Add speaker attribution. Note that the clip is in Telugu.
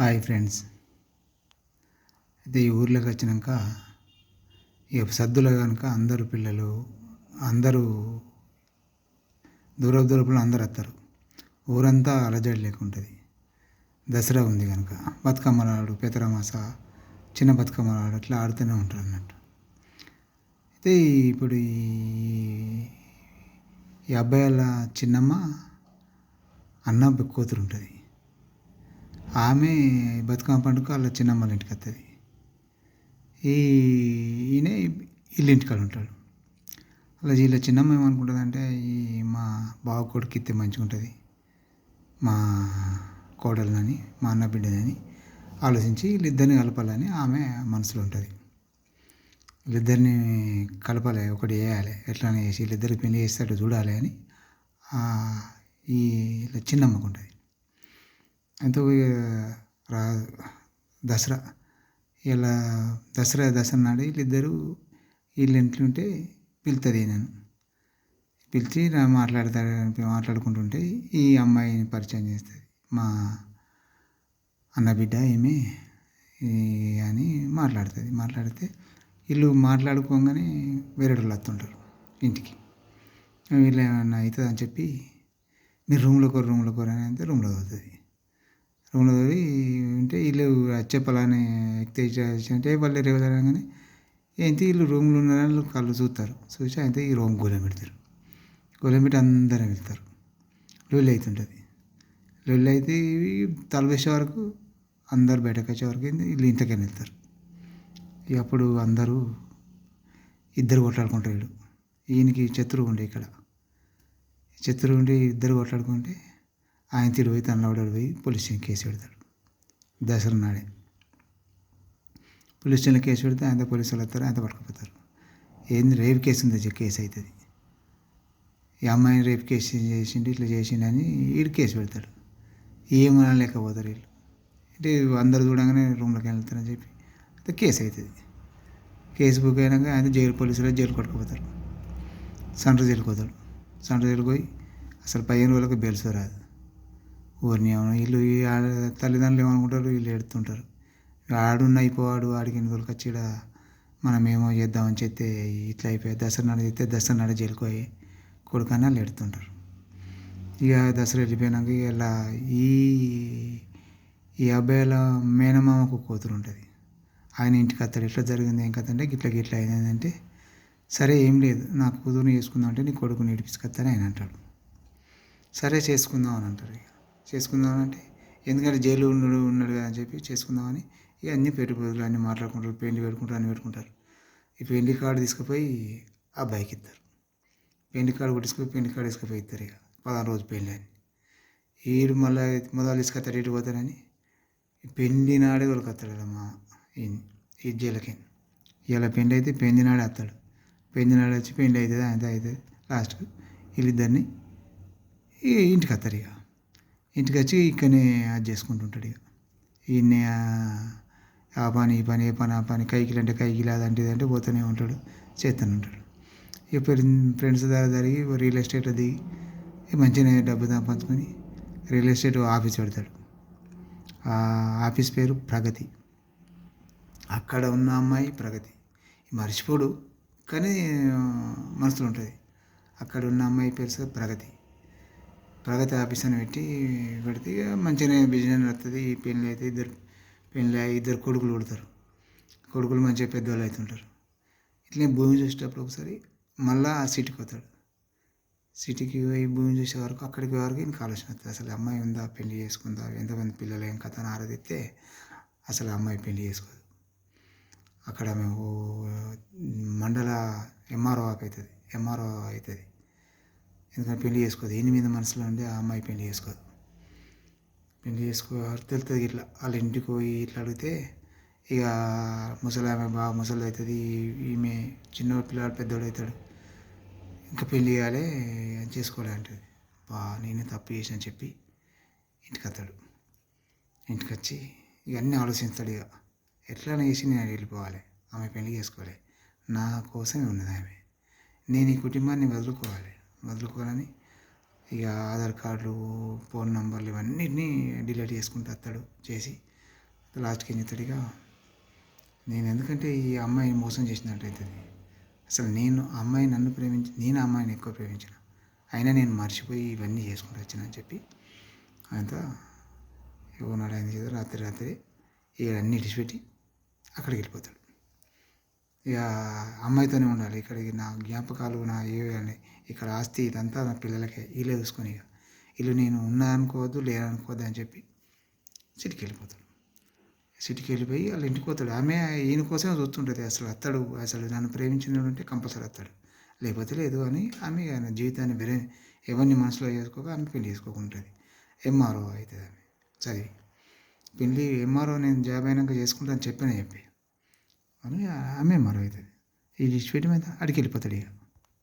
Speaker 1: Hi friends. అయితే ఈ ఊర్లోకి వచ్చినాక ఇక సద్దులో కనుక అందరు పిల్లలు అందరూ దూర దూరపులు అందరు వస్తారు. ఊరంతా అలజడి లేకుంటుంది. దసరా ఉంది కనుక బతుకమ్మలాడు పెతరామాస చిన్న బతుకమ్మలాడు అట్లా ఆడుతూనే ఉంటారు అన్నట్టు. అయితే ఇప్పుడు ఈ ఈ అబ్బాయిల చిన్నమ్మ అన్న కూతురు ఉంటుంది ఆమె బతుకమ్మ పండుగ వాళ్ళ చిన్నమ్మల ఇంటికి వస్తుంది ఈ ఈయన ఇల్లు ఇంటికాడ ఉంటాడు. అలా వీళ్ళ చిన్నమ్మ ఏమనుకుంటుంది అంటే ఈ మా బావ కొడుకు ఇస్తే మంచిగా ఉంటుంది. మా కోడలని మా అన్న బిడ్డని ఆలోచించి వీళ్ళిద్దరిని కలపాలని ఆమె మనసులో ఉంటుంది. వీళ్ళిద్దరిని కలపాలి ఒకటి వేయాలి ఎట్లానే చేసి వీళ్ళిద్దరికి పెళ్ళి చేస్తాడు చూడాలి అని ఈ ఇలా చిన్నమ్మకు ఉంటుంది. ఎంతో రా దసరా ఇలా దసరా దసరా నాడు వీళ్ళిద్దరూ వీళ్ళ ఇంట్లో ఉంటే పిలుతుంది నేను పిలిచి నా మాట్లాడతాడు మాట్లాడుకుంటుంటే ఈ అమ్మాయిని పరిచయం చేస్తుంది. మా అన్న బిడ్డ ఏమి అని మాట్లాడుతుంది. మాట్లాడితే వీళ్ళు మాట్లాడుకోగానే వేరే వాళ్ళు వస్తుంటారు ఇంటికి. వీళ్ళు ఏమన్నా అవుతుంది అని చెప్పి మీరు రూమ్లో కోరు రూమ్లో కోరు అని అంటే రూమ్లో అవుతుంది రూమ్లో తోడి ఉంటే వీళ్ళు వచ్చే పలానే ఎక్కితే అంటే వాళ్ళు రేపు రాగానే ఏంటి వీళ్ళు రూమ్లో ఉన్న కళ్ళు చూస్తారు. చూసి అయితే ఈ రూమ్ గోళం పెడతారు. గోళం పెట్టి అందరం వెళ్తారు. లొల్లి అవుతుంటుంది. లొల్లి అయితే ఇవి తలవేసే వరకు అందరు బయటకు వచ్చే వరకు వీళ్ళు ఇంటికైనా వెళ్తారు. ఇక అప్పుడు అందరూ ఇద్దరు కొట్లాడుకుంటారు వీళ్ళు. ఈయనకి శత్రువు ఉండే ఇక్కడ. శత్రువు ఉండి ఇద్దరు కొట్లాడుకుంటే ఆయన తిరిగి పోయి తనలో పోయి పోలీస్ స్టేషన్ కేసు పెడతాడు. దసరా నాడే. పోలీస్ స్టేషన్లో కేసు పెడితే ఆయన పోలీసు వాళ్ళు వస్తారు ఆయన పట్టుకుపోతారు. ఏంది రేప్ కేసు ఉంది కేసు అవుతుంది? ఈ అమ్మాయిని రేప్ కేసు చేసిండు ఇట్లా చేసిండని వీడు కేసు పెడతాడు. ఏమనలేకపోతారు వీళ్ళు. అంటే అందరు చూడగానే రూమ్లోకి వెళ్తారని చెప్పి అయితే కేసు అవుతుంది. కేసు బుక్ అయినాక ఆయన జైలు పోలీసులు జైలు కొట్టుకుపోతారు సెంటర్ జైలుకి పోతాడు సెంటర్ జైలుకి పోయి అసలు పదిహేను రోజులకు బెల్స్ రాదు. ఊరిని ఏమన్నా వీళ్ళు తల్లిదండ్రులు ఏమనుకుంటారు? వీళ్ళు ఎడుతుంటారు ఆడున్న అయిపోవాడు ఆడికి ఎన్ని రోజులకి వచ్చి మనం ఏమో చేద్దామని చెప్తే ఇట్లా అయిపోయి. దసరా నాడు చెప్తే దసరా నాడు జైలుకు పోయి వాళ్ళు ఎడుతుంటారు ఇక దసరా వెళ్ళిపోయినాక ఇలా ఈ ఈ అబ్బాయిల మేనమామకు కూతురు ఉంటుంది. ఆయన ఇంటికి వస్తాడు. ఎట్లా జరిగింది? ఏం కథ అంటే గిట్ల గిట్ల అయిందంటే సరే ఏం లేదు. నా కూతురుని చేసుకుందాం అంటే నీ కొడుకుని ఇడిపించుకొస్తాను ఆయన అంటాడు. సరే చేసుకుందాం అని అంటారు ఇక. చేసుకుందామంటే ఎందుకంటే జైలు ఉన్నాడు ఉన్నాడు కదా అని చెప్పి చేసుకుందామని ఇక అన్ని పెట్టుబడులు అన్నీ మాట్లాడుకుంటారు. పెళ్ళి పెట్టుకుంటారు అన్ని పెట్టుకుంటారు. ఈ పెళ్ళి కార్డు తీసుకుపోయి ఆ బైక్ ఇస్తారు. పెళ్ళి కార్డు కొట్టించుకుపోయి పెళ్ళి కార్డు తీసుకుపోయి ఇస్తారు ఇక. పదహారు రోజు పెళ్ళి అని. ఈడు మళ్ళీ మొదలు తీసుకొస్తాడు ఇటు పోతాడని. పెండి నాడే వస్తాడు మా ఈ జైలకి. ఇలా పెండి అయితే పెండి నాడే వస్తాడు. పెండి నాడే వచ్చి పెండి అవుతుంది అంతే అవుతుంది. లాస్ట్ వీళ్ళిద్దరిని ఇంటికి వస్తారు ఇక. ఇంటికి వచ్చి ఇక్కడనే అది చేసుకుంటుంటాడు ఇక. ఈయన్ని ఆ పని ఈ పని ఏ పని ఆ పని కైకిలు అంటే కైకిలు అదంటే ఇదంటే పోతూనే ఉంటాడు చేస్తూనే ఉంటాడు. ఇక ఫ్రెండ్స్ దగ్గర జరిగి రియల్ ఎస్టేట్ దిగి మంచిగా డబ్బు సంపాదించుకొని రియల్ ఎస్టేట్ ఆఫీస్ పెడతాడు. ఆ ఆఫీస్ పేరు ప్రగతి. అక్కడ ఉన్న అమ్మాయి ప్రగతి. మర్చిపోడు కానీ మనసులో ఉంటుంది. అక్కడ ఉన్న అమ్మాయి పేరు ప్రగతి. ప్రగతి ఆఫీస్ అని పెట్టి పెడితే మంచిగానే బిజినెస్ వస్తుంది పెళ్ళి అయితే ఇద్దరు పెళ్ళి ఇద్దరు కొడుకులు పుడతారు. కొడుకులు మంచిగా పెద్దవాళ్ళు అవుతుంటారు ఇట్లే భూమి చూసేటప్పుడు ఒకసారి మళ్ళా సిటీకి పోతాడు. సిటీకి పోయి భూమి చూసే వరకు అక్కడికి వరకు ఇంకా ఆలోచన వస్తుంది అసలు అమ్మాయి ఉందా? పెళ్ళి చేసుకుందా? ఎంతమంది పిల్లలు ఏం కథ ఆరాధిస్తే అసలు అమ్మాయి పెళ్ళి చేసుకోదు. అక్కడ మేము మండల ఎంఆర్ఓ అవుతుంది. ఎంఆర్ఓ అవుతుంది. ఎందుకంటే పెళ్ళి చేసుకోదు. ఎనిమిది మనసులో ఉండి ఆ అమ్మాయి పెళ్ళి చేసుకోదు. పెళ్ళి చేసుకో తెలుస్తుంది ఇట్లా. వాళ్ళ ఇంటికి పోయి ఇట్లా అడిగితే ఇక ముసలి ఆమె బాగా ముసలి అవుతుంది ఈమె చిన్న పిల్లవాడు పెద్దోడు అవుతాడు. ఇంకా పెళ్ళి చేయాలి చేసుకోలే అంటుంది. బా నేనే తప్పు చేసిన చెప్పి ఇంటికి వస్తాడు. ఇంటికి వచ్చి ఇక ఆలోచిస్తాడు ఇక. ఎట్లా చేసి నేను వెళ్ళిపోవాలి. ఆమె పెళ్ళి చేసుకోవాలి నా కోసమే ఉన్నది ఆమె. నేను ఈ కుటుంబాన్ని వదులుకోవాలి. వదులుకోనని ఇక ఆధార్ కార్డులు ఫోన్ నంబర్లు ఇవన్నిటినీ డిలీట్ చేసుకుంటూ వస్తాడు చేసి లాస్ట్కి ఏం ఇక? నేను ఎందుకంటే ఈ అమ్మాయిని మోసం చేసినట్టు అవుతుంది అసలు నేను అమ్మాయి నన్ను ప్రేమించి నేను అమ్మాయిని ఎక్కువ ప్రేమించిన. అయినా నేను మర్చిపోయి ఇవన్నీ చేసుకుంటూ వచ్చానని చెప్పి ఆయనతో ఇవ్వనాడు ఆయన చేత రాత్రి రాత్రి ఇక అన్ని ఇడిచిపెట్టి అక్కడికి వెళ్ళిపోతాడు. ఇక అమ్మాయితోనే ఉండాలి. ఇక్కడికి నా జ్ఞాపకాలు నా ఏవి అని ఇక్కడ ఆస్తి ఇదంతా నా పిల్లలకే. వీళ్ళే చూసుకొని ఇక. వీళ్ళు నేను ఉన్నా అనుకోవద్దు లేదనుకోవద్దు అని చెప్పి సిటీకి వెళ్ళిపోతాడు. సిటీకి వెళ్ళిపోయి వాళ్ళ ఇంటికి పోతాడు. ఆమె ఈయన కోసమే చూస్తుంటుంది. అసలు అత్తాడు అసలు నన్ను ప్రేమించిన ఉంటే కంపల్సరీ అత్తాడు. లేకపోతే లేదు అని ఆమె ఆయన జీవితాన్ని బెరే ఎవరిని మనసులో చేసుకోక ఆమె పెళ్ళి చేసుకోకుంటుంది. ఎంఆర్ఓ అవుతుంది ఆమె. చదివి పెళ్ళి ఎంఆర్ఓ నేను జాబ్ అయినాక చేసుకుంటాను చెప్పాను చెప్పి. అని ఆమె మరో అవుతుంది ఈ విడిచిపెట్టి మీద అడిగి వెళ్ళిపోతాడు ఇక.